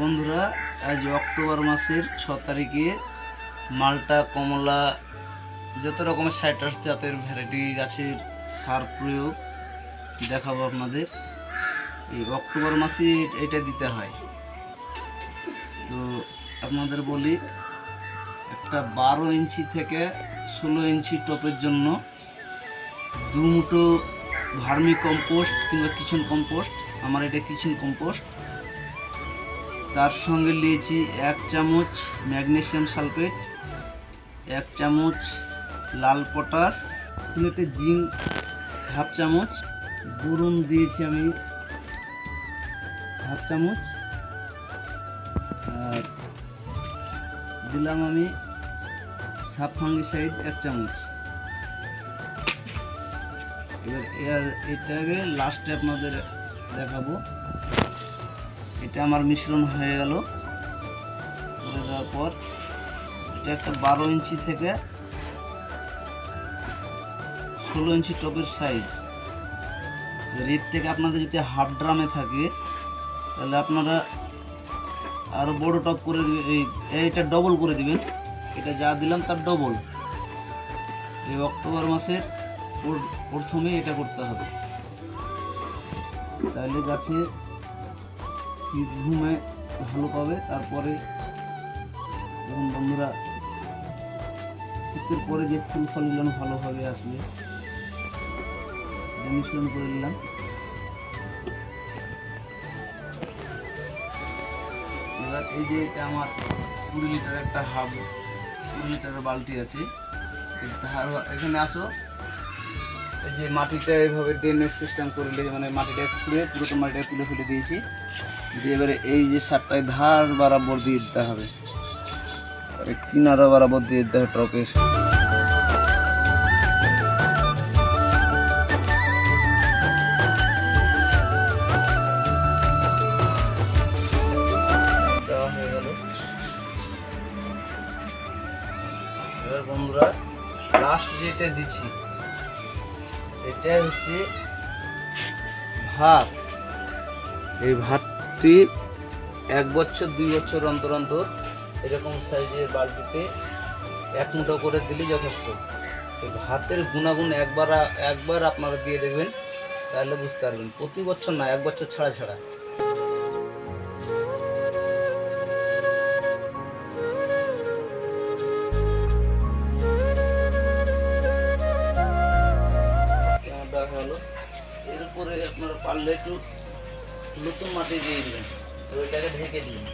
বন্ধুরা, আজ অক্টোবর মাসের ছ তারিখে মালটা, কমলা, যত রকমের সাইট্রাস জাতের ভ্যারাইটি গাছের সার প্রয়োগ দেখাবো আপনাদের। এই অক্টোবর মাসে এটা দিতে হয়। তো আপনাদের বলি, একটা বারো ইঞ্চি থেকে ষোলো ইঞ্চি টপের জন্য দু মুঠো ভার্মি কম্পোস্ট কিংবা কিচেন কম্পোস্ট। আমার এটা কিচেন কম্পোস্ট। তার সঙ্গে নিয়েছি এক চামচ ম্যাগনেশিয়াম সালফেট, এক চামচ লাল পটাশ, প্লেটে জিঙ্ক, হাফ চামচ, বোরন দিয়েছি আমি, হাফ চামচ, আর দিলাম আমি সাপ ফাঙ্গিসাইড এক চামচ। এবার এটাকে লাস্টে আপনাদের দেখাবো। এটা আমার মিশ্রণ হয়ে গেল। করে দেওয়ার পর এটা একটা বারো ইঞ্চি থেকে ষোলো ইঞ্চি টপের সাইজ এর থেকে আপনাদের যদি হাফ ড্রামে থাকে, তাহলে আপনারা আরও বড় টপ করে দিবেন এই, এইটা ডবল করে দিবেন। এটা যা দিলাম তার ডবল এই অক্টোবর মাসের প্র- প্রথমে এটা করতে হবে। তাহলে গাছে শীত ঘুমে ভালো পাবে, তারপরে যখন বন্ধুরা শীতের পরে যে ফুল ফলগুলো ভালোভাবে আসবে মিশ্রণ করে নিলাম। এবার এই যে এটা আমার কুড়ি লিটার একটা হাফ কুড়ি লিটারের বালতি আছে। এখানে আসো। এই যে মাটিটা এইভাবে ড্রেনেজ সিস্টেম করে নিয়ে মানে মাটিটা খুঁড়ে পুরোটা মাটিটা তুলে ফেলে দিয়েছি। দিয়ে এবারে এই যে সারটায় ধার বরাবর দিয়ে দিতে হবে। কিনারা বরাবর দিয়ে দিতে হবে টপের। বন্ধুরা লাস্ট যেটা দিচ্ছি এটা হচ্ছে ভাত। এই ভাতটি এক বছর, দুই বছর অন্তর অন্তর এরকম সাইজের বালতিতে এক মুঠো করে দিলে যথেষ্ট। এই ভাতের গুণাগুণ একবার একবার আপনারা দিয়ে দেখবেন তাহলে বুঝতে পারবেন। প্রতি বছর না, এক বছর ছাড়া ছাড়া। আপনারা পারলে একটু নতুন মাটি দিয়ে দিবেন। ওইটাকে ঢেকে দিবেন।